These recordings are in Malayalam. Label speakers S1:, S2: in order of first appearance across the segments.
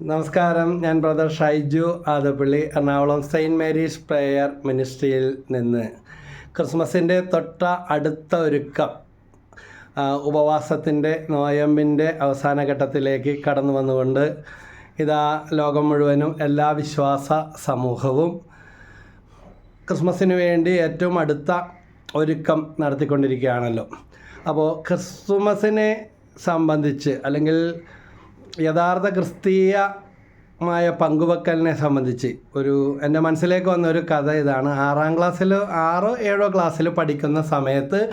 S1: നമസ്കാരം. ഞാൻ brother Shaiju Adappally Ernakulam saint Mary's prayer മിനിസ്ട്രിയിൽ നിന്ന്. ക്രിസ്മസിന്റെ തൊട്ട അടുത്ത ഒരുക്കം ഉപവാസത്തിന്റെ നോയമ്പിന്റെ അവസാന ഘട്ടത്തിലേക്ക് കടന്നു വന്നുകൊണ്ട് ഇതാ ലോകം മുഴുവനും എല്ലാ വിശ്വാസ സമൂഹവും ക്രിസ്മസിന് വേണ്ടി ഏറ്റവും അടുത്ത ഒരുക്കം നടത്തിക്കൊണ്ടിരിക്കുകയാണല്ലോ. അപ്പോൾ ക്രിസ്മസിനെ സംബന്ധിച്ച് അല്ലെങ്കിൽ യഥാർത്ഥ ക്രിസ്തീയമായ പങ്കുവെക്കലിനെ സംബന്ധിച്ച് ഒരു എന്റെ മനസ്സിലേക്ക് വന്ന ഒരു കഥ ഇതാണ്. ആറാം ക്ലാസ്സിൽ ആറോ ഏഴോ ക്ലാസ്സിൽ പഠിക്കുന്ന സമയത്ത്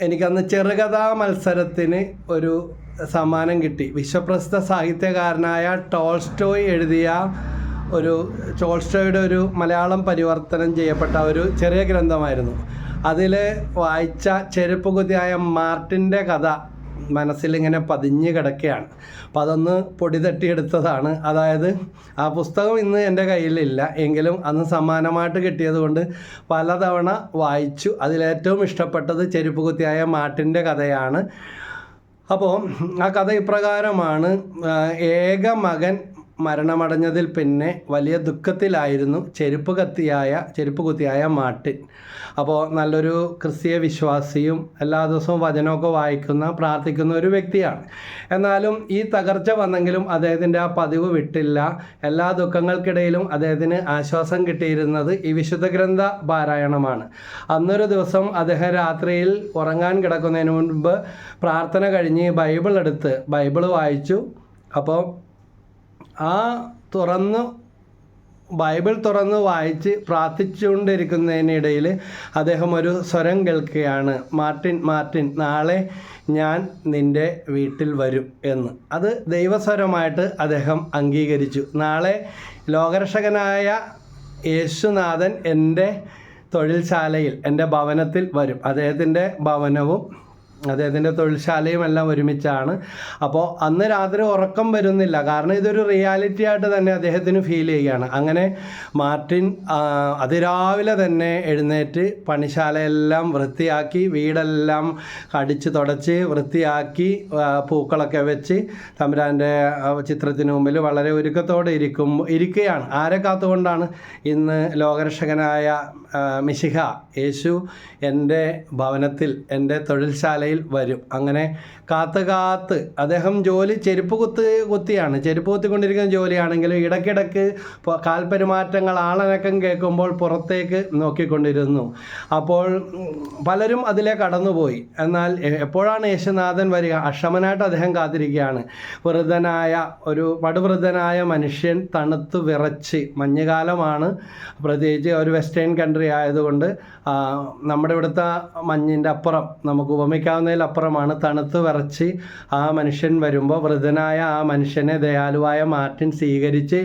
S1: എനിക്കന്ന് ചെറുകഥാ മത്സരത്തിന് ഒരു സമ്മാനം കിട്ടി. വിശ്വപ്രസിദ്ധ സാഹിത്യകാരനായ ടോൾസ്റ്റോയ് എഴുതിയ ഒരു ടോൾസ്റ്റോയുടെ ഒരു മലയാളം പരിവർത്തനം ചെയ്യപ്പെട്ട ഒരു ചെറിയ ഗ്രന്ഥമായിരുന്നു. അതിൽ വായിച്ച ചെരുപ്പുകുതിയായ മാർട്ടിന്റെ കഥ മനസ്സിലിങ്ങനെ പതിഞ്ഞ് കിടക്കുകയാണ് അപ്പോൾ അതൊന്ന് പൊടി തട്ടിയെടുത്തതാണ്. അതായത് ആ പുസ്തകം ഇന്ന് എന്റെ കയ്യിലില്ല. എങ്കിലും അന്ന് സമ്മാനമായിട്ട് കിട്ടിയത് കൊണ്ട് പലതവണ വായിച്ചു. അതിലേറ്റവും ഇഷ്ടപ്പെട്ടത് ചെരുപ്പ് കുത്തിയായ മാട്ടിന്റെ കഥയാണ്. അപ്പോൾ ആ കഥ ഇപ്രകാരമാണ്. ഏക മകൻ മരണമടഞ്ഞതിൽ പിന്നെ വലിയ ദുഃഖത്തിലായിരുന്നു ചെരുപ്പ് കത്തിയായ ചെരുപ്പ് കുത്തിയായ മാട്ടിൻ അപ്പോൾ നല്ലൊരു ക്രിസ്തീയ വിശ്വാസിയും എല്ലാ ദിവസവും വചനമൊക്കെ വായിക്കുന്ന പ്രാർത്ഥിക്കുന്ന ഒരു വ്യക്തിയാണ്. എന്നാലും ഈ തകർച്ച വന്നെങ്കിലും അദ്ദേഹത്തിന്റെ ആ പതിവ് വിട്ടില്ല. എല്ലാ ദുഃഖങ്ങൾക്കിടയിലും അദ്ദേഹത്തിന് ആശ്വാസം കിട്ടിയിരുന്നത് ഈ വിശുദ്ധ ഗ്രന്ഥ പാരായണമാണ്. അന്നൊരു ദിവസം അദ്ദേഹം രാത്രിയിൽ ഉറങ്ങാൻ കിടക്കുന്നതിന് മുൻപ് പ്രാർത്ഥന കഴിഞ്ഞ് ബൈബിൾ എടുത്ത് ബൈബിൾ വായിച്ചു. അപ്പോൾ ആ തുറന്ന് ബൈബിൾ തുറന്ന് വായിച്ച് പ്രാർത്ഥിച്ചുകൊണ്ടിരിക്കുന്നതിനിടയിൽ അദ്ദേഹം ഒരു സ്വരം കേൾക്കുകയാണ്. മാർട്ടിൻ മാർട്ടിൻ നാളെ ഞാൻ നിന്റെ വീട്ടിൽ വരും എന്ന്. അത് ദൈവസ്വരമായിട്ട് അദ്ദേഹം അംഗീകരിച്ചു. നാളെ ലോകരക്ഷകനായ യേശുനാഥൻ എന്റെ തൊഴിൽശാലയിൽ എന്റെ ഭവനത്തിൽ വരും. അദ്ദേഹത്തിന്റെ ഭവനവും അദ്ദേഹത്തിന്റെ തൊഴിൽശാലയും എല്ലാം ഒരുമിച്ചാണ്. അപ്പോൾ അന്ന് രാത്രി ഉറക്കം വരുന്നില്ല. കാരണം ഇതൊരു റിയാലിറ്റി ആയിട്ട് തന്നെ അദ്ദേഹത്തിന് ഫീൽ ചെയ്യുകയാണ്. അങ്ങനെ മാർട്ടിൻ അതിരാവിലെ തന്നെ എഴുന്നേറ്റ് പണിശാലയെല്ലാം വൃത്തിയാക്കി വീടെല്ലാം അടിച്ച് തുടച്ച് വൃത്തിയാക്കി പൂക്കളൊക്കെ വെച്ച് തമ്പുരാന്റെ ചിത്രത്തിന് മുമ്പിൽ വളരെ ഒരുക്കത്തോടെ ഇരിക്കും ഇരിക്കുകയാണ്. ആരെ കാത്തുകൊണ്ടാണ്? ഇന്ന് ലോകരക്ഷകനായ മിശിഹ യേശു എന്റെ ഭവനത്തിൽ എന്റെ തൊഴിൽശാലയിൽ വരും. അങ്ങനെ കാത്ത് കാത്ത് അദ്ദേഹം ജോലി ചെരുപ്പ് കുത്ത് കുത്തിയാണ്. ചെരുപ്പ് കുത്തിക്കൊണ്ടിരിക്കുന്ന ജോലിയാണെങ്കിലും ഇടയ്ക്കിടയ്ക്ക് കാൽപെരുമാറ്റങ്ങൾ ആളനക്കം കേൾക്കുമ്പോൾ പുറത്തേക്ക് നോക്കിക്കൊണ്ടിരുന്നു. അപ്പോൾ പലരും അതിലെ കടന്നുപോയി. എന്നാൽ എപ്പോഴാണ് യേശുനാഥൻ വരിക? അക്ഷമനായിട്ട് അദ്ദേഹം കാത്തിരിക്കുകയാണ്. വൃദ്ധനായ ഒരു പടുവൃദ്ധനായ മനുഷ്യൻ തണുത്ത് വിറച്ച് മഞ്ഞുകാലമാണ്. പ്രത്യേകിച്ച് ഒരു വെസ്റ്റേൺ കൺട്രി ആയതുകൊണ്ട് നമ്മുടെ ഇവിടുത്തെ മഞ്ഞിന്റെ അപ്പുറം നമുക്ക് ഉപമിക്കാവുന്നതിലപ്പുറമാണ് തണുത്ത് വിറച്ച് ആ മനുഷ്യൻ വരുമ്പോൾ വൃദ്ധനായ ആ മനുഷ്യനെ ദയാലുവായ മാർട്ടിൻ സ്വീകരിച്ച്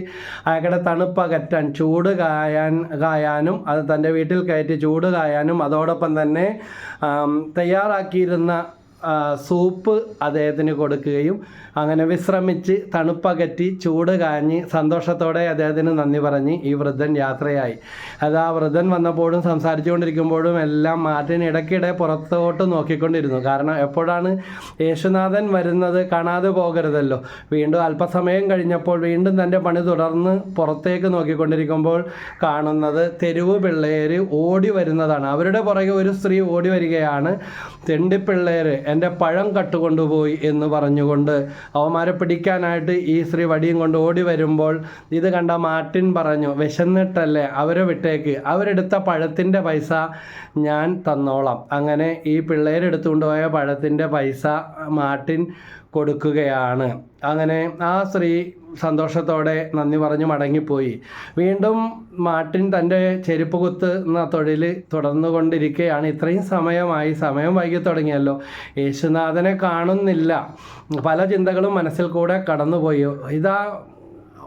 S1: അയാളുടെ തണുപ്പകറ്റാൻ ചൂട് കായാൻ കായാനും അത് തന്റെ വീട്ടിൽ കയറ്റി ചൂട് കായാനും അതോടൊപ്പം തന്നെ തയ്യാറാക്കിയിരുന്ന സൂപ്പ് അദ്ദേഹത്തിന് കൊടുക്കുകയും അങ്ങനെ വിശ്രമിച്ച് തണുപ്പകറ്റി ചൂട് കാഞ്ഞ് സന്തോഷത്തോടെ അദ്ദേഹത്തിന് നന്ദി പറഞ്ഞ് ഈ വൃദ്ധൻ യാത്രയായി. അത് ആ വൃദ്ധൻ വന്നപ്പോഴും സംസാരിച്ചുകൊണ്ടിരിക്കുമ്പോഴും എല്ലാം മാർട്ടിൻ ഇടയ്ക്കിടെ പുറത്തോട്ട് നോക്കിക്കൊണ്ടിരുന്നു. കാരണം എപ്പോഴാണ് യേശുനാഥൻ വരുന്നത് കാണാതെ പോകരുതല്ലോ. വീണ്ടും അല്പസമയം കഴിഞ്ഞപ്പോൾ വീണ്ടും തന്റെ പണി തുടർന്ന് പുറത്തേക്ക് നോക്കിക്കൊണ്ടിരിക്കുമ്പോൾ കാണുന്നത് തെരുവ് പിള്ളേർ ഓടി വരുന്നതാണ്. അവരുടെ പുറകെ ഒരു സ്ത്രീ ഓടി വരികയാണ്. തെണ്ടിപ്പിള്ളേർ എന്റെ പഴം കട്ടുകൊണ്ടുപോയി എന്ന് പറഞ്ഞുകൊണ്ട് അവന്മാരെ പിടിക്കാനായിട്ട് ഈ സ്ത്രീ വടിയും കൊണ്ട് ഓടി വരുമ്പോൾ ഇത് കണ്ട മാർട്ടിൻ പറഞ്ഞു വിശന്നിട്ടല്ലേ? അവരെ വിട്ടേക്ക്. അവരെടുത്ത പഴത്തിന്റെ പൈസ ഞാൻ തന്നോളാം. അങ്ങനെ ഈ പിള്ളേരെടുത്തുകൊണ്ട് പോയ പഴത്തിന്റെ പൈസ മാർട്ടിൻ കൊടുക്കുകയാണ്. അങ്ങനെ ആ സ്ത്രീ സന്തോഷത്തോടെ നന്ദി പറഞ്ഞു മടങ്ങിപ്പോയി. വീണ്ടും മാർട്ടിൻ തന്റെ ചെരുപ്പ് കുത്ത് എന്ന തൊഴിൽ തുടർന്നുകൊണ്ടിരിക്കുകയാണ് ഇത്രയും സമയമായി സമയം വൈകി തുടങ്ങിയല്ലോ. യേശുനാഥനെ കാണുന്നില്ല. പല ചിന്തകളും മനസ്സിൽ കൂടെ കടന്നുപോയി. ഇതാ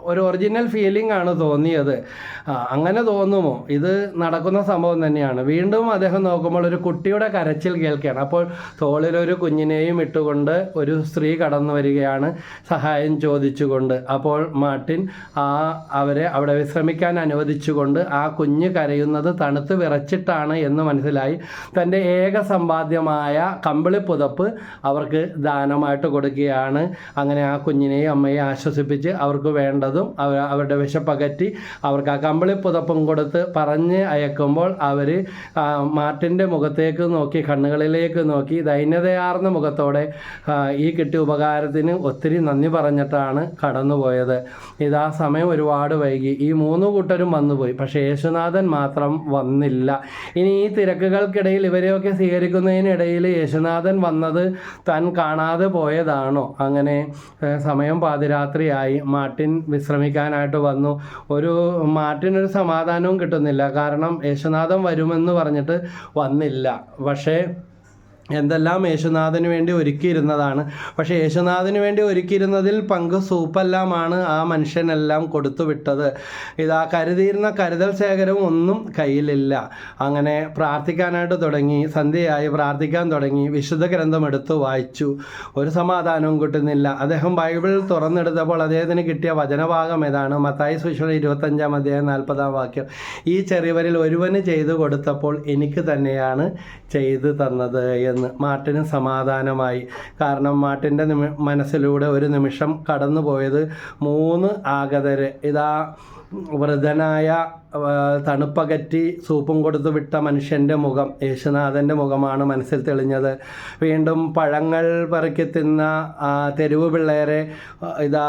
S1: ഒരു ഒറിജിനൽ ഫീലിംഗ് ആണ് തോന്നിയത്. അങ്ങനെ തോന്നുമോ? ഇത് നടക്കുന്ന സംഭവം തന്നെയാണ്. വീണ്ടും അദ്ദേഹം നോക്കുമ്പോൾ ഒരു കുട്ടിയുടെ കരച്ചിൽ കേൾക്കുകയാണ്. അപ്പോൾ തോളിലൊരു കുഞ്ഞിനെയും ഇട്ടുകൊണ്ട് ഒരു സ്ത്രീ കടന്നു വരികയാണ് സഹായം ചോദിച്ചുകൊണ്ട്. അപ്പോൾ മാർട്ടിൻ ആ അവരെ അവിടെ വിശ്രമിക്കാൻ അനുവദിച്ചുകൊണ്ട് ആ കുഞ്ഞ് കരയുന്നത് തണുത്ത് വിറച്ചിട്ടാണ് എന്ന് മനസ്സിലായി. തന്റെ ഏക സമ്പാദ്യമായ കമ്പിളി പുതപ്പ് അവർക്ക് ദാനമായിട്ട് കൊടുക്കുകയാണ്. അങ്ങനെ ആ കുഞ്ഞിനെയും അമ്മയെ ആശ്വസിപ്പിച്ച് അവർക്ക് വേണ്ടതും അവർ അവരുടെ വിശപ്പകറ്റി അവർക്ക് ആ കമ്പിളി പുതപ്പും കൊടുത്ത് പറഞ്ഞ് അയക്കുമ്പോൾ അവർ മാർട്ടിന്റെ മുഖത്തേക്ക് നോക്കി കണ്ണുകളിലേക്ക് നോക്കി ദൈന്യതയാർന്ന മുഖത്തോടെ ഈ കിട്ടിയ ഉപകാരത്തിന് ഒത്തിരി നന്ദി പറഞ്ഞിട്ടാണ് കടന്നുപോയത്. ഇതാ സമയം ഒരുപാട് വൈകി. ഈ മൂന്ന് കൂട്ടരും വന്നുപോയി. പക്ഷേ യേശുനാഥൻ മാത്രം വന്നില്ല. ഇനി ഈ തിരക്കുകൾക്കിടയിൽ ഇവരെയൊക്കെ സ്വീകരിക്കുന്നതിനിടയിൽ യേശുനാഥൻ വന്നത് താൻ കാണാതെ പോയതാണോ? അങ്ങനെ സമയം പാതിരാത്രിയായി. മാർട്ടിൻ വിശ്രമിക്കാനായിട്ട് വന്നു. ഒരു മാറ്റിനൊരു സമാധാനവും കിട്ടുന്നില്ല. കാരണം യേശുനാഥൻ വരുമെന്ന് പറഞ്ഞിട്ട് വന്നില്ല. പക്ഷേ എന്തെല്ലാം യേശുനാഥന് വേണ്ടി ഒരുക്കിയിരുന്നതാണ്. പക്ഷേ യേശുനാഥന് വേണ്ടി ഒരുക്കിയിരുന്നതിൽ പങ്ക് സൂപ്പെല്ലാമാണ് ആ മനുഷ്യനെല്ലാം കൊടുത്തു വിട്ടത് ഇതാ കരുതിയിരുന്ന കരുതൽ ശേഖരവും ഒന്നും കയ്യിലില്ല. അങ്ങനെ പ്രാർത്ഥിക്കാനായിട്ട് തുടങ്ങി സന്ധ്യയായി പ്രാർത്ഥിക്കാൻ തുടങ്ങി വിശുദ്ധ ഗ്രന്ഥം എടുത്തു വായിച്ചു. ഒരു സമാധാനവും കിട്ടുന്നില്ല. അദ്ദേഹം ബൈബിൾ തുറന്നെടുത്തപ്പോൾ അദ്ദേഹത്തിന് കിട്ടിയ വചനഭാഗം ഏതാണ്? മത്തായി സുശേഷം ഇരുപത്തഞ്ചാം അധ്യായം നാൽപ്പതാം വാക്യം. ഈ ചെറിയവരിൽ ഒരുവന് ചെയ്തു കൊടുത്തപ്പോൾ എനിക്ക് തന്നെയാണ് ചെയ്തു തന്നത് എന്ന്. മാർട്ടിന് സമാധാനമായി. കാരണം മാർട്ടിന്റെ നിമി മനസ്സിലൂടെ ഒരു നിമിഷം കടന്നു പോയത് മൂന്ന് ആഗതര്. ഇതാ വൃതനായ തണുപ്പകറ്റി സൂപ്പും കൊടുത്തു വിട്ട മനുഷ്യന്റെ മുഖം യേശുനാഥന്റെ മുഖമാണ് മനസ്സിൽ തെളിഞ്ഞത്. വീണ്ടും പഴങ്ങൾ പെറുക്കി തിന്ന ആ, തെരുവ് പിള്ളേരെ ഇതാ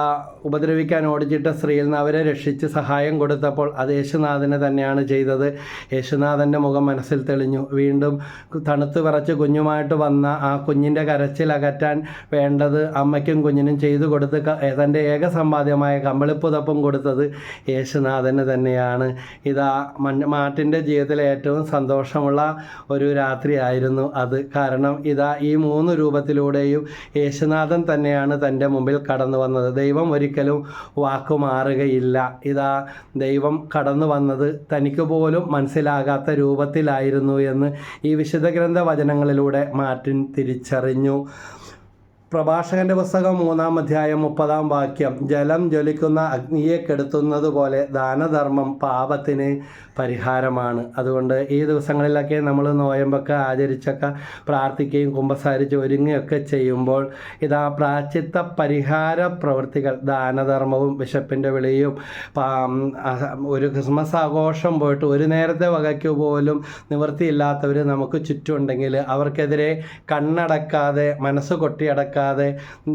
S1: ഉപദ്രവിക്കാൻ ഓടിച്ചിട്ട സ്ത്രീയിൽ നിന്ന് അവരെ രക്ഷിച്ച് സഹായം കൊടുത്തപ്പോൾ അത് യേശുനാഥനെ തന്നെയാണ് ചെയ്തത്. യേശുനാഥന്റെ മുഖം മനസ്സിൽ തെളിഞ്ഞു. വീണ്ടും തണുത്ത് വിറച്ച് കുഞ്ഞുമായിട്ട് വന്ന ആ കുഞ്ഞിന്റെ കരച്ചിൽ അകറ്റാൻ വേണ്ടത് അമ്മയ്ക്കും കുഞ്ഞിനും ചെയ്തു കൊടുത്ത് തന്റെ ഏക സമ്പാദ്യമായ കമ്പിളിപ്പുതപ്പും കൊടുത്തത് യേശുനാഥന് തന്നെയാണ്. ഇതാ മാട്ടിന്റെ ജീവിതത്തിലെ ഏറ്റവും സന്തോഷമുള്ള ഒരു രാത്രിയായിരുന്നു അത്. കാരണം ഇതാ ഈ മൂന്ന് രൂപത്തിലൂടെയും യേശുനാഥൻ തന്നെയാണ് തന്റെ മുമ്പിൽ കടന്നു വന്നത്. ദൈവം ഒരിക്കലും വാക്കു മാറുകയില്ല. ഇതാ ദൈവം കടന്നു വന്നത് തനിക്ക് പോലും മനസ്സിലാകാത്ത രൂപത്തിലായിരുന്നു എന്ന് ഈ വിശുദ്ധ ഗ്രന്ഥ വചനങ്ങളിലൂടെ മാർട്ടിൻ തിരിച്ചറിഞ്ഞു. പ്രഭാഷകന്റെ പുസ്തകം മൂന്നാം അധ്യായം മുപ്പതാം വാക്യം ജലം ജ്വലിക്കുന്ന അഗ്നിയെ കെടുത്തുന്നത് പോലെ ദാനധർമ്മം പാപത്തിന് പരിഹാരമാണ്. അതുകൊണ്ട് ഈ ദിവസങ്ങളിലൊക്കെ നമ്മൾ നോയമ്പൊക്കെ ആചരിച്ചൊക്കെ പ്രാർത്ഥിക്കുകയും കുമ്പസാരിച്ച് ഒരുങ്ങുകയൊക്കെ ചെയ്യുമ്പോൾ ഇതാ പ്രാചിത്ത പരിഹാര പ്രവൃത്തികൾ ദാനധർമ്മവും ബിഷപ്പിന്റെ വിളിയും ഒരു ക്രിസ്മസ് ആഘോഷം പോയിട്ട് ഒരു നേരത്തെ വകയ്ക്ക് പോലും നിവൃത്തിയില്ലാത്തവർ നമുക്ക് ചുറ്റുമുണ്ടെങ്കിൽ അവർക്കെതിരെ കണ്ണടക്കാതെ മനസ്സ് കൊട്ടിയടക്കാതെ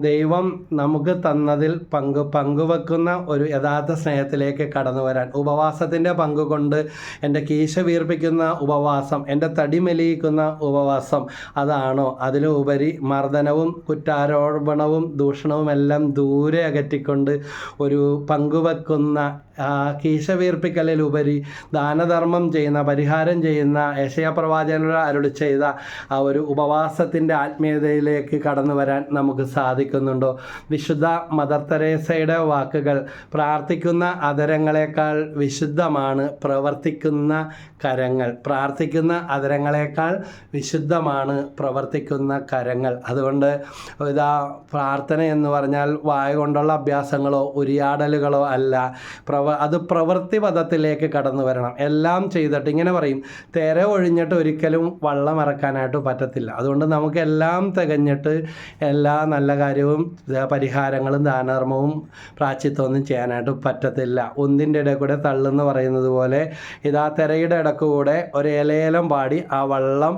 S1: ദൈവം നമുക്ക് തന്നതിൽ പങ്ക് പങ്കുവെക്കുന്ന ഒരു യഥാർത്ഥ സ്നേഹത്തിലേക്ക് കടന്നു വരാൻ. ഉപവാസത്തിന്റെ പങ്ക് കൊണ്ട് എന്റെ കീശ വീർപ്പിക്കുന്ന ഉപവാസം എന്റെ തടി മെലിയിക്കുന്ന ഉപവാസം അതാണോ? അതിലുപരി മർദ്ദനവും കുറ്റാരോപണവും ദൂഷണവും എല്ലാം ദൂരെ അകറ്റിക്കൊണ്ട് ഒരു പങ്കുവെക്കുന്ന ആ, കീശ വീർപ്പിക്കലിലുപരി ദാനധർമ്മം ചെയ്യുന്ന പരിഹാരം ചെയ്യുന്ന യശയപ്രവാചകനോട് പ്രവാചകനോട് അരുളി ചെയ്ത ആ ഒരു ഉപവാസത്തിന്റെ ആത്മീയതയിലേക്ക് കടന്നു വരാൻ നമുക്ക് സാധിക്കുന്നുണ്ടോ? വിശുദ്ധ മദർ തെരേസയുടെ വാക്കുകൾ പ്രാർത്ഥിക്കുന്ന അതരങ്ങളെക്കാൾ വിശുദ്ധമാണ് പ്രവർത്തിക്കുന്ന കരങ്ങൾ. പ്രാർത്ഥിക്കുന്ന അതരങ്ങളെക്കാൾ വിശുദ്ധമാണ് പ്രവർത്തിക്കുന്ന കരങ്ങൾ. അതുകൊണ്ട് ഇതാ പ്രാർത്ഥന എന്ന് പറഞ്ഞാൽ വായ കൊണ്ടുള്ള അഭ്യാസങ്ങളോ ഉരിയാടലുകളോ അല്ല. പ്രവ അത് പ്രവൃത്തി പദത്തിലേക്ക് കടന്നു വരണം. എല്ലാം ചെയ്തിട്ട് ഇങ്ങനെ പറയും തെര ഒഴിഞ്ഞിട്ട് ഒരിക്കലും വള്ളം ഇറക്കാനായിട്ട് പറ്റത്തില്ല. അതുകൊണ്ട് നമുക്ക് എല്ലാം തികഞ്ഞിട്ട് എല്ലാ നല്ല കാര്യവും പരിഹാരങ്ങളും ദാനധർമ്മവും പ്രാച്ചിത്വമൊന്നും ചെയ്യാനായിട്ട് പറ്റത്തില്ല. ഒന്നിന്റെ ഇടയിൽ കൂടെ തള്ളെന്ന് പറയുന്നത് പോലെ ഇതാ തിരയുടെ ഇടക്കൂടെ ഒരു ഇലയേലം പാടി ആ വള്ളം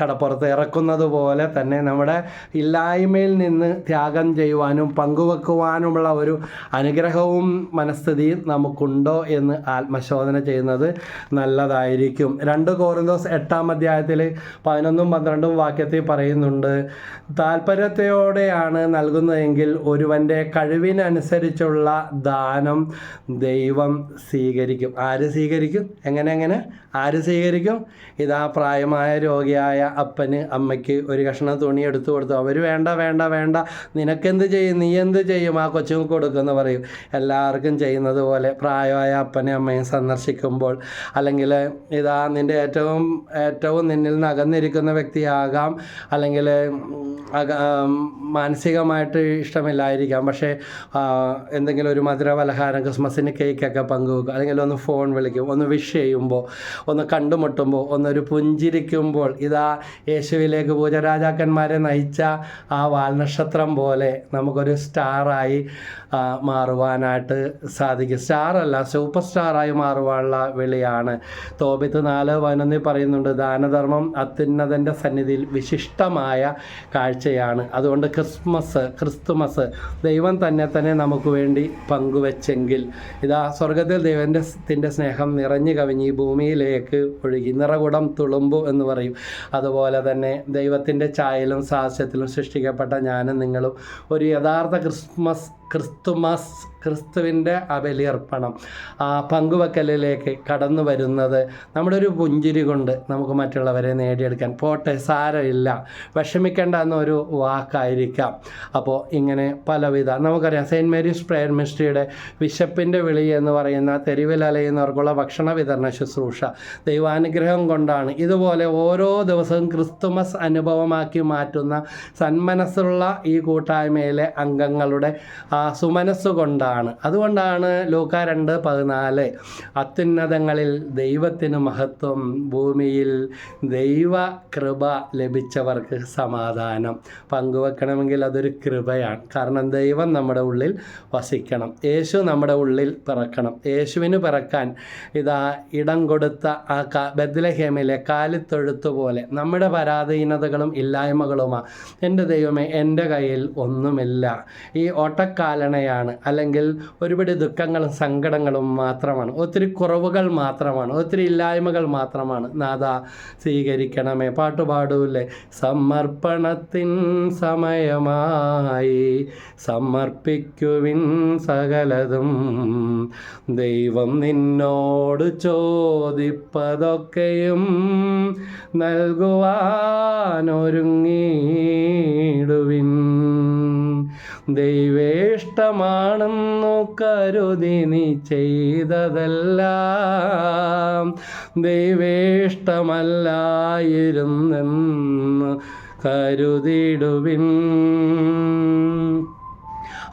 S1: കടപ്പുറത്ത് ഇറക്കുന്നത് പോലെ തന്നെ നമ്മുടെ ഇല്ലായ്മയിൽ നിന്ന് ത്യാഗം ചെയ്യുവാനും പങ്കുവെക്കുവാനുമുള്ള ഒരു അനുഗ്രഹവും മനസ്ഥിതിയും നമുക്കുണ്ടോ എന്ന് ആത്മശോധന ചെയ്യുന്നത് നല്ലതായിരിക്കും. രണ്ട് കോറിന്തോസ് എട്ടാം അധ്യായത്തിൽ പതിനൊന്നും പന്ത്രണ്ടും വാക്യത്തിൽ പറയുന്നുണ്ട് താല്പര്യത്തോടെയാണ് നൽകുന്നതെങ്കിൽ ഒരുവന്റെ കഴിവിനനുസരിച്ചുള്ള ദാനം ദൈവം സ്വീകരിക്കും. ആര് സ്വീകരിക്കും? എങ്ങനെ എങ്ങനെ? ആര് സ്വീകരിക്കും? ഇതാ പ്രായമായ രോഗിയായ അപ്പന് അമ്മയ്ക്ക് ഒരു കഷ്ണം തുണി എടുത്തു കൊടുത്തു. അവർ വേണ്ട വേണ്ട വേണ്ട. നിനക്കെന്ത് ചെയ്യും? നീ എന്ത് ചെയ്യും? ആ കൊച്ചു കൊടുക്കുമെന്ന് പറയും. എല്ലാവർക്കും ചെയ്യുന്നത് പോലെ പ്രായമായ അപ്പനെയും അമ്മയും സന്ദർശിക്കുമ്പോൾ അല്ലെങ്കിൽ ഇതാ നിന്റെ ഏറ്റവും ഏറ്റവും നിന്നിൽ നിന്ന് അകന്നിരിക്കുന്ന വ്യക്തിയാകാം. അല്ലെങ്കിൽ മാനസികമായിട്ട് ഇഷ്ടമില്ലായിരിക്കാം. പക്ഷേ എന്തെങ്കിലും ഒരു മധുര പലഹാരം ക്രിസ്മസിന് കേക്കൊക്കെ പങ്കുവെക്കും. അല്ലെങ്കിൽ ഒന്ന് ഫോൺ വിളിക്കും. ഒന്ന് വിഷ് ചെയ്യുമ്പോൾ ഒന്ന് കണ്ടുമുട്ടുമ്പോൾ ഒന്നൊരു പുഞ്ചിരിക്കുമ്പോൾ ഇതാ യേശുവിലേക്ക് പൂജരാജാക്കന്മാരെ നയിച്ച ആ വാൽനക്ഷത്രം പോലെ നമുക്കൊരു സ്റ്റാറായി മാറുവാനായിട്ട് സാധിക്കും. സ്റ്റാറല്ല സൂപ്പർ സ്റ്റാറായി മാറുവാനുള്ള വിളിയാണ്. തോപിത്ത് നാല് പതിനൊന്നിൽ പറയുന്നുണ്ട് ദാനധർമ്മം അത്യുന്നതന്റെ സന്നിധിയിൽ വിശിഷ്ടമായ കാഴ്ചയാണ്. അതുകൊണ്ട് ക്രിസ്മസ് ക്രിസ്തുമസ് ദൈവം തന്നെ തന്നെ നമുക്ക് വേണ്ടി പങ്കുവെച്ചെങ്കിൽ ഇതാ സ്വർഗത്തിൽ ദൈവന്റെ സ്നേഹം നിറഞ്ഞു കവിഞ്ഞ് ഈ ഭൂമിയിലേക്ക് ഒഴുകി. നിറകുടം തുളുമ്പു എന്ന് പറയും. അതുപോലെ തന്നെ ദൈവത്തിന്റെ ചായലും സാഹസ്യത്തിലും സൃഷ്ടിക്കപ്പെട്ട ഞാനും നിങ്ങളും ഒരു യഥാർത്ഥ ക്രിസ്മസ് ക്രിസ്തുമസ് ക്രിസ്തുവിന്റെ അബലിയർപ്പണം ആ പങ്കുവെക്കലിലേക്ക് കടന്നു വരുന്നത് നമ്മുടെ ഒരു പുഞ്ചിരി കൊണ്ട് നമുക്ക് മറ്റുള്ളവരെ നേടിയെടുക്കാൻ. പോട്ടെ സാരമില്ല. വിഷമിക്കേണ്ട എന്നൊരു വാക്കായിരിക്കാം. അപ്പോൾ ഇങ്ങനെ പലവിധ നമുക്കറിയാം സെയിന്റ് മേരീസ് പ്രയർ മിനിസ്ട്രിയുടെ വിശപ്പിന്റെ വിളി എന്ന് പറയുന്ന തെരുവിൽ അലയുന്നവർക്കുള്ള ഭക്ഷണ വിതരണ ശുശ്രൂഷ ദൈവാനുഗ്രഹം കൊണ്ടാണ് ഇതുപോലെ ഓരോ ദിവസവും ക്രിസ്തുമസ് അനുഭവമാക്കി മാറ്റുന്ന സന്മനസ്സുള്ള ഈ കൂട്ടായ്മയിലെ അംഗങ്ങളുടെ ആ സുമനസ്സ് കൊണ്ടാണ് അതുകൊണ്ടാണ് ലൂക്ക രണ്ട് പതിനാല്. അത്യുന്നതങ്ങളിൽ ദൈവത്തിന് മഹത്വം ഭൂമിയിൽ ദൈവ കൃപ ലഭിച്ചവർക്ക് സമാധാനം. പങ്കുവെക്കണമെങ്കിൽ അതൊരു കൃപയാണ്. കാരണം ദൈവം നമ്മുടെ ഉള്ളിൽ വസിക്കണം. യേശു നമ്മുടെ ഉള്ളിൽ പിറക്കണം. യേശുവിന് പിറക്കാൻ ഇതാ ഇടം കൊടുത്ത ആ കാ ബദ്ലഹേമിലെ കാലിത്തൊഴുത്ത് പോലെ നമ്മുടെ പരാധീനതകളും ഇല്ലായ്മകളുമാണ് എന്റെ ദൈവമേ എന്റെ കയ്യിൽ ഒന്നുമില്ല. ഈ ഓട്ടക്കാലണയാണ് അല്ലെങ്കിൽ ഒരുപാട് ദുഃഖങ്ങളും സങ്കടങ്ങളും മാത്രമാണ്. ഒത്തിരി കുറവുകൾ മാത്രമാണ്. ഒത്തിരി ഇല്ലായ്മകൾ മാത്രമാണ്. നാഥ സ്വീകരിക്കണമേ. പാട്ട് പാടൂല്ലേ സമർപ്പണത്തിൻ സമയമായി സമർപ്പിക്കുവിൻ സകലതും. ദൈവം നിന്നോട് ചോദിപ്പതൊക്കെയും നൽകുവാനൊരുങ്ങിടുവിൻ ദൈവേഷ്ടമാണെന്നു കരുതി നീ ചെയ്തതെല്ലാം ദൈവേഷ്ടമല്ലായിരുന്നെന്ന് കരുതിടുവിൻ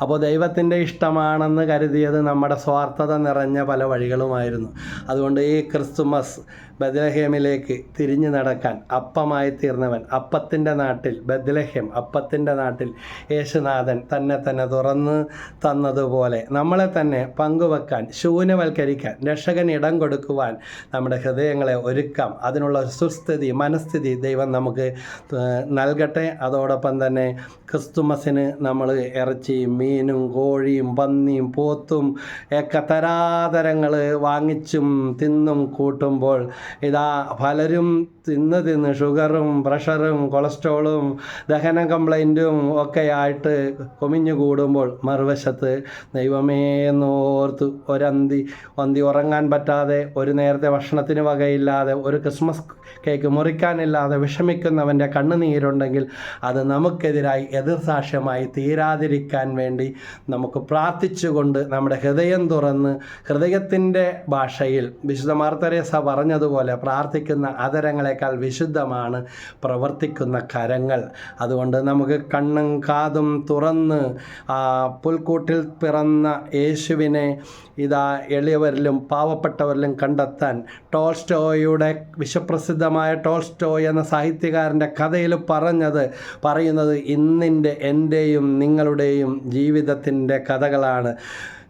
S1: അപ്പോൾ ദൈവത്തിന്റെ ഇഷ്ടമാണെന്ന് കരുതിയത് നമ്മുടെ സ്വാർത്ഥത നിറഞ്ഞ പല വഴികളുമായിരുന്നു. അതുകൊണ്ട് ഈ ക്രിസ്തുമസ് ബദ്ലഹേമിലേക്ക് തിരിഞ്ഞു നടക്കാൻ അപ്പമായി തീർന്നവൻ അപ്പത്തിന്റെ നാട്ടിൽ ബദലഹേം അപ്പത്തിന്റെ നാട്ടിൽ യേശുനാഥൻ തന്നെ തന്നെ തുറന്ന് തന്നതുപോലെ നമ്മളെ തന്നെ പങ്കുവെക്കാൻ ശൂന്യവൽക്കരിക്കാൻ രക്ഷകൻ ഇടം കൊടുക്കുവാൻ നമ്മുടെ ഹൃദയങ്ങളെ ഒരുക്കാം. അതിനുള്ള സുസ്ഥിതി മനസ്ഥിതി ദൈവം നമുക്ക് നൽകട്ടെ. അതോടൊപ്പം തന്നെ ക്രിസ്തുമസിന് നമ്മൾ ഇറച്ചിയും മീനും കോഴിയും പന്നിയും പോത്തും ഒക്കെ തരാതരങ്ങൾ വാങ്ങിച്ചും തിന്നും കൂട്ടുമ്പോൾ ഇതാ പലരും തിന്ന് തിന്ന് ഷുഗറും പ്രഷറും കൊളസ്ട്രോളും ദഹന കംപ്ലൈന്റും ഒക്കെ ആയിട്ട് കൊമിഞ്ഞു കൂടുമ്പോൾ മറുവശത്ത് ദൈവമേ എന്നോർത്ത് ഒരന്തി അന്തി ഉറങ്ങാൻ പറ്റാതെ ഒരു നേരത്തെ ഭക്ഷണത്തിന് വകയില്ലാതെ ഒരു ക്രിസ്മസ് കേക്ക് മുറിക്കാനില്ലാതെ വിഷമിക്കുന്നവന്റെ കണ്ണുനീരുണ്ടെങ്കിൽ അത് നമുക്കെതിരായി എതിർസാക്ഷ്യമായി തീരാതിരിക്കാൻ വേണ്ടി നമുക്ക് പ്രാർത്ഥിച്ചുകൊണ്ട് നമ്മുടെ ഹൃദയം തുറന്ന് ഹൃദയത്തിന്റെ ഭാഷയിൽ വിശുദ്ധ മാർത്തരേസ പറഞ്ഞതുപോലെ പ്രാർത്ഥിക്കുന്ന അതരങ്ങളെക്കാൾ വിശുദ്ധമാണ് പ്രവർത്തിക്കുന്ന കരങ്ങൾ. അതുകൊണ്ട് നമുക്ക് കണ്ണും കാതും തുറന്ന് പുൽക്കൂട്ടിൽ പിറന്ന യേശുവിനെ ഇതാ എളിയവരിലും പാവപ്പെട്ടവരിലും കണ്ടെത്താൻ ടോൾസ്റ്റോയുടെ വിശ്വപ്രസിദ്ധമായ ടോൾസ്റ്റോയ് എന്ന സാഹിത്യകാരന്റെ കഥയിൽ പറഞ്ഞത് പറയുന്നത് ഇന്നിന്റെ എന്റെയും നിങ്ങളുടെയും ജീവിതത്തിന്റെ കഥകളാണ്.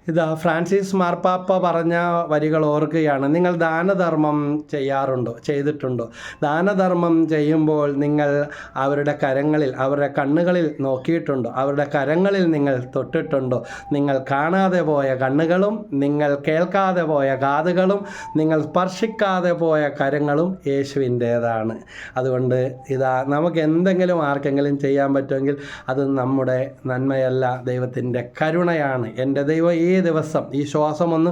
S1: ഇതാ ഫ്രാൻസിസ് മാർപ്പാപ്പ പറഞ്ഞ വരികൾ ഓർക്കുകയാണ്. നിങ്ങൾ ദാനധർമ്മം ചെയ്യാറുണ്ടോ? ചെയ്തിട്ടുണ്ടോ? ദാനധർമ്മം ചെയ്യുമ്പോൾ നിങ്ങൾ അവരുടെ കരങ്ങളിൽ അവരുടെ കണ്ണുകളിൽ നോക്കിയിട്ടുണ്ടോ? അവരുടെ കരങ്ങളിൽ നിങ്ങൾ തൊട്ടിട്ടുണ്ടോ? നിങ്ങൾ കാണാതെ പോയ കണ്ണുകളും നിങ്ങൾ കേൾക്കാതെ പോയ കാതുകളും നിങ്ങൾ സ്പർശിക്കാതെ പോയ കരങ്ങളും യേശുവിന്റേതാണ്. അതുകൊണ്ട് ഇതാ നമുക്ക് എന്തെങ്കിലും ആർക്കെങ്കിലും ചെയ്യാൻ പറ്റുമെങ്കിൽ അത് നമ്മുടെ നന്മയല്ല ദൈവത്തിന്റെ കരുണയാണ്. എന്റെ ദൈവം ഈ ദിവസം ഈ ശ്വാസം ഒന്ന്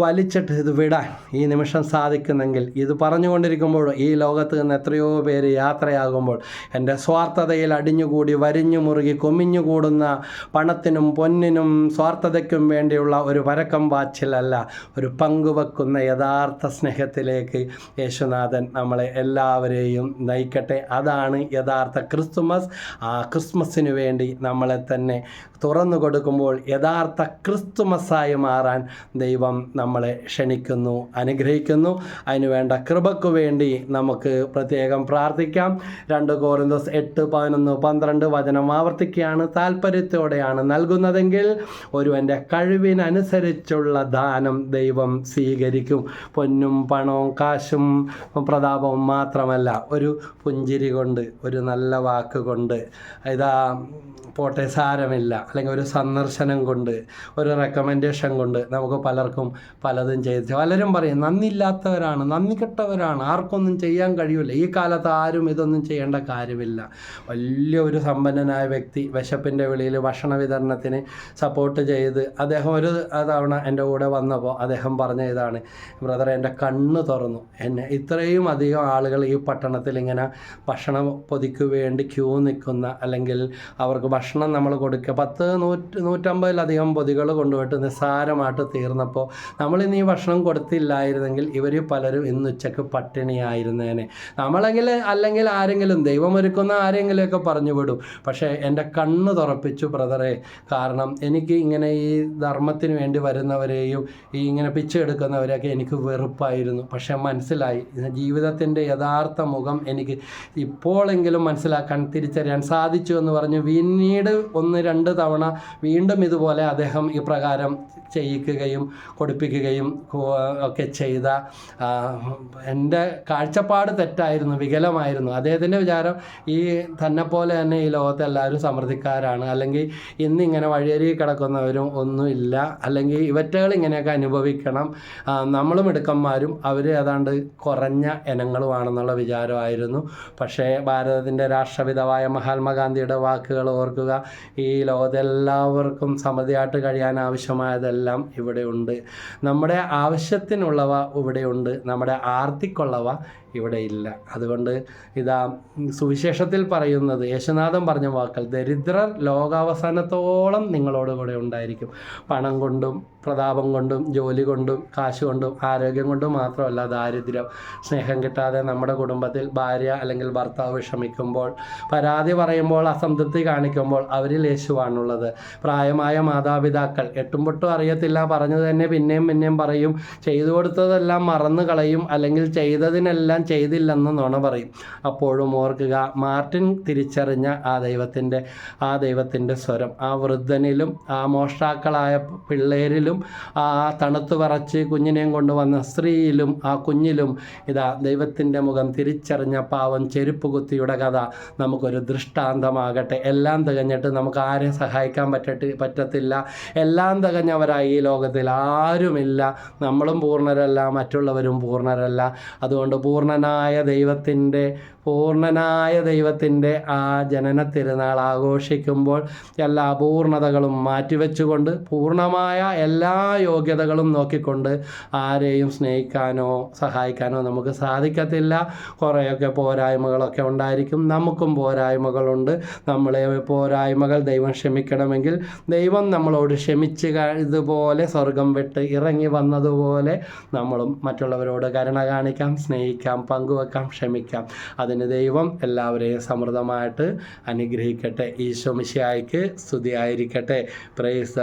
S1: വലിച്ചിട്ട് ഇത് വിടാൻ ഈ നിമിഷം സാധിക്കുന്നെങ്കിൽ ഇത് പറഞ്ഞുകൊണ്ടിരിക്കുമ്പോൾ ഈ ലോകത്ത് നിന്ന് എത്രയോ പേര് യാത്രയാകുമ്പോൾ എന്റെ സ്വാർത്ഥതയിൽ അടിഞ്ഞുകൂടി വരിഞ്ഞു മുറുകി കൊമിഞ്ഞുകൂടുന്ന പണത്തിനും പൊന്നിനും സ്വാർത്ഥതയ്ക്കും വേണ്ടിയുള്ള ഒരു വരക്കം വാച്ചിലല്ല ഒരു പങ്കുവെക്കുന്ന യഥാർത്ഥ സ്നേഹത്തിലേക്ക് യേശുനാഥൻ നമ്മളെ എല്ലാവരെയും നയിക്കട്ടെ. അതാണ് യഥാർത്ഥ ക്രിസ്തുമസ്. ആ ക്രിസ്മസിന് വേണ്ടി നമ്മളെ തന്നെ തുറന്നു കൊടുക്കുമ്പോൾ യഥാർത്ഥ ക്രിസ്തുമസായി മാറാൻ ദൈവം നമ്മളെ ക്ഷണിക്കുന്നു അനുഗ്രഹിക്കുന്നു. അതിനുവേണ്ട കൃപയ്ക്ക് വേണ്ടി നമുക്ക് പ്രത്യേകം പ്രാർത്ഥിക്കാം. രണ്ട് കോറിന്തോസ് എട്ട് പതിനൊന്ന് പന്ത്രണ്ട് വചനം ആവർത്തിക്കുകയാണ്. താല്പര്യത്തോടെയാണ് നൽകുന്നതെങ്കിൽ ഒരുവന്റെ കഴിവിനനുസരിച്ചുള്ള ദാനം ദൈവം സ്വീകരിക്കും. പൊന്നും പണവും കാശും പ്രതാപവും മാത്രമല്ല ഒരു പുഞ്ചിരി കൊണ്ട് ഒരു നല്ല വാക്ക് കൊണ്ട് ഇതാ പോട്ടെ സാരമില്ല. അല്ലെങ്കിൽ ഒരു സന്ദർശനം കൊണ്ട് ഒരു റെക്കമെൻഡേഷൻ കൊണ്ട് നമുക്ക് പലർക്കും പലതും ചെയ്ത്. പലരും പറയും നന്ദിയില്ലാത്തവരാണ് നന്ദി കെട്ടവരാണ് ആർക്കൊന്നും ചെയ്യാൻ കഴിയില്ല ഈ കാലത്ത് ആരും ഇതൊന്നും ചെയ്യേണ്ട കാര്യമില്ല. വലിയൊരു സമ്പന്നനായ വ്യക്തി വിശപ്പിന്റെ വെളിയിൽ ഭക്ഷണ വിതരണത്തിന് സപ്പോർട്ട് ചെയ്ത് അദ്ദേഹം ഒരു തവണ എന്റെ കൂടെ വന്നപ്പോൾ അദ്ദേഹം പറഞ്ഞ ഇതാണ് ബ്രദർ എന്റെ കണ്ണ് തുറന്നു. എന്നെ ഇത്രയും അധികം ആളുകൾ ഈ പട്ടണത്തിൽ ഇങ്ങനെ ഭക്ഷണം പൊതിക്ക് വേണ്ടി ക്യൂ നിൽക്കുന്ന അല്ലെങ്കിൽ അവർക്ക് ഭക്ഷണം നമ്മൾ കൊടുക്കുക പത്ത് നൂറ്റ് നൂറ്റമ്പതിലധികം പൊതികൾ കൊണ്ടുപോയിട്ട് നിസ്സാരമായിട്ട് തീർന്നപ്പോൾ നമ്മളിന്ന് ഈ ഭക്ഷണം കൊടുത്തില്ലായിരുന്നെങ്കിൽ ഇവർ പലരും ഇന്ന് ഉച്ചയ്ക്ക് പട്ടിണിയായിരുന്നേനെ. നമ്മളെങ്കിൽ അല്ലെങ്കിൽ ആരെങ്കിലും ദൈവം ഒരുക്കുന്ന ആരെങ്കിലുമൊക്കെ പറഞ്ഞു വിടും. പക്ഷേ എന്റെ കണ്ണ് തുറപ്പിച്ചു ബ്രദറെ കാരണം എനിക്ക് ഇങ്ങനെ ഈ ധർമ്മത്തിന് വേണ്ടി വരുന്നവരെയും ഈ ഇങ്ങനെ പിച്ചെടുക്കുന്നവരെയൊക്കെ എനിക്ക് വെറുപ്പായിരുന്നു. പക്ഷേ മനസ്സിലായി ജീവിതത്തിന്റെ യഥാർത്ഥ മുഖം എനിക്ക് ഇപ്പോഴെങ്കിലും മനസ്സിലാക്കാൻ തിരിച്ചറിയാൻ സാധിച്ചു എന്ന് പറഞ്ഞു പിന്നീട് ഒന്ന് രണ്ട് തവണ വീണ്ടും ഇതുപോലെ അദ്ദേഹം ഇപ്രകാരം ചെയ്യിക്കുകയും കൊടുപ്പിക്കുകയും കോ- ഒക്കെ ചെയ്ത എന്റെ കാഴ്ചപ്പാട് തെറ്റായിരുന്നു വികലമായിരുന്നു. അദ്ദേഹത്തിന്റെ വിചാരം ഈ തന്നെ പോലെ തന്നെ ഈ ലോകത്തെ എല്ലാവരും സമൃദ്ധിക്കാരാണ്. അല്ലെങ്കിൽ ഇന്നിങ്ങനെ വഴിയരി കിടക്കുന്നവരും ഒന്നുമില്ല അല്ലെങ്കിൽ ഇവറ്റകൾ ഇങ്ങനെയൊക്കെ അനുഭവിക്കണം. നമ്മളും മിടുക്കന്മാരും അവർ ഏതാണ്ട് കുറഞ്ഞ ഇനങ്ങളുമാണെന്നുള്ള വിചാരമായിരുന്നു. പക്ഷേ ഭാരതത്തിന്റെ രാഷ്ട്രപിതാവായ മഹാത്മാഗാന്ധിയുടെ വാക്കുകൾ ഓർക്കുക ഈ ലോകത്തെല്ലാവർക്കും സമൃദ്ധിയായിട്ട് കഴിയാൻ ആവശ്യമായതെല്ലാം ഇവിടെയുണ്ട് നമ്മുടെ ആവശ്യത്തിനുള്ളവ ഇവിടെയുണ്ട് നമ്മുടെ ആർത്തിക്കുള്ളവ ഇവിടെ ഇല്ല. അതുകൊണ്ട് ഇതാ സുവിശേഷത്തിൽ പറയുന്നത് യേശുനാഥൻ പറഞ്ഞ വാക്കൾ ദരിദ്രർ ലോകാവസാനത്തോളം നിങ്ങളോട് കൂടെ ഉണ്ടായിരിക്കും. പണം കൊണ്ടും പ്രതാപം കൊണ്ടും ജോലി കൊണ്ടും കാശ് കൊണ്ടും ആരോഗ്യം കൊണ്ടും മാത്രമല്ല ദാരിദ്ര്യം. സ്നേഹം കിട്ടാതെ നമ്മുടെ കുടുംബത്തിൽ ഭാര്യ അല്ലെങ്കിൽ ഭർത്താവ് വിഷമിക്കുമ്പോൾ പരാതി പറയുമ്പോൾ അസംതൃപ്തി കാണിക്കുമ്പോൾ അവരിൽ യേശുവാണുള്ളത്. പ്രായമായ മാതാപിതാക്കൾ എട്ടും പൊട്ടും അറിയത്തില്ല പറഞ്ഞു തന്നെ പിന്നെയും പിന്നെയും പറയും. ചെയ്തു കൊടുത്തതെല്ലാം മറന്നു കളയും അല്ലെങ്കിൽ ചെയ്തതിനെല്ലാം ചെയ്തില്ലെന്ന് നുണ പറയും. അപ്പോഴും ഓർക്കുക മാർട്ടിൻ തിരിച്ചറിഞ്ഞ ആ ദൈവത്തിന്റെ ആ ദൈവത്തിന്റെ സ്വരം. ആ വൃദ്ധനിലും ആ മോഷ്ടാക്കളായ പിള്ളേരിലും ആ തണുത്തു പറച്ച് കുഞ്ഞിനെയും കൊണ്ടുവന്ന സ്ത്രീയിലും ആ കുഞ്ഞിലും ഇതാ ദൈവത്തിന്റെ മുഖം തിരിച്ചറിഞ്ഞ പാവം ചെരുപ്പ് കുത്തിയുടെ കഥ നമുക്കൊരു ദൃഷ്ടാന്തമാകട്ടെ. എല്ലാം തികഞ്ഞിട്ട് നമുക്ക് ആരെയും സഹായിക്കാൻ പറ്റട്ട് പറ്റത്തില്ല. എല്ലാം തികഞ്ഞവരായി ഈ ലോകത്തിൽ ആരുമില്ല. നമ്മളും പൂർണരല്ല മറ്റുള്ളവരും പൂർണരല്ല. അതുകൊണ്ട് പൂർണനായ ദൈവത്തിന്റെ പൂർണനായ ദൈവത്തിന്റെ ആ ജനന തിരുനാൾ ആഘോഷിക്കുമ്പോൾ എല്ലാ അപൂർണതകളും മാറ്റിവെച്ചുകൊണ്ട് പൂർണമായ എല്ലാ യോഗ്യതകളും നോക്കിക്കൊണ്ട് ആരെയും സ്നേഹിക്കാനോ സഹായിക്കാനോ നമുക്ക് സാധിക്കത്തില്ല. കുറേയൊക്കെ പോരായ്മകളൊക്കെ ഉണ്ടായിരിക്കും. നമുക്കും പോരായ്മകളുണ്ട്. നമ്മളെ പോരായ്മകൾ ദൈവം ക്ഷമിക്കണമെങ്കിൽ ദൈവം നമ്മളോട് ക്ഷമിച്ച് ഇതുപോലെ സ്വർഗം വിട്ട് ഇറങ്ങി വന്നതുപോലെ നമ്മളും മറ്റുള്ളവരോട് കരുണ കാണിക്കാം സ്നേഹിക്കാം പങ്കുവെക്കാം ക്ഷമിക്കാം. അതിന് ദൈവം എല്ലാവരെയും സമൃദ്ധമായിട്ട് അനുഗ്രഹിക്കട്ടെ. ഈശോ മിശിയായിക്ക് സ്തുതിയായിരിക്കട്ടെ. പ്രൈസ്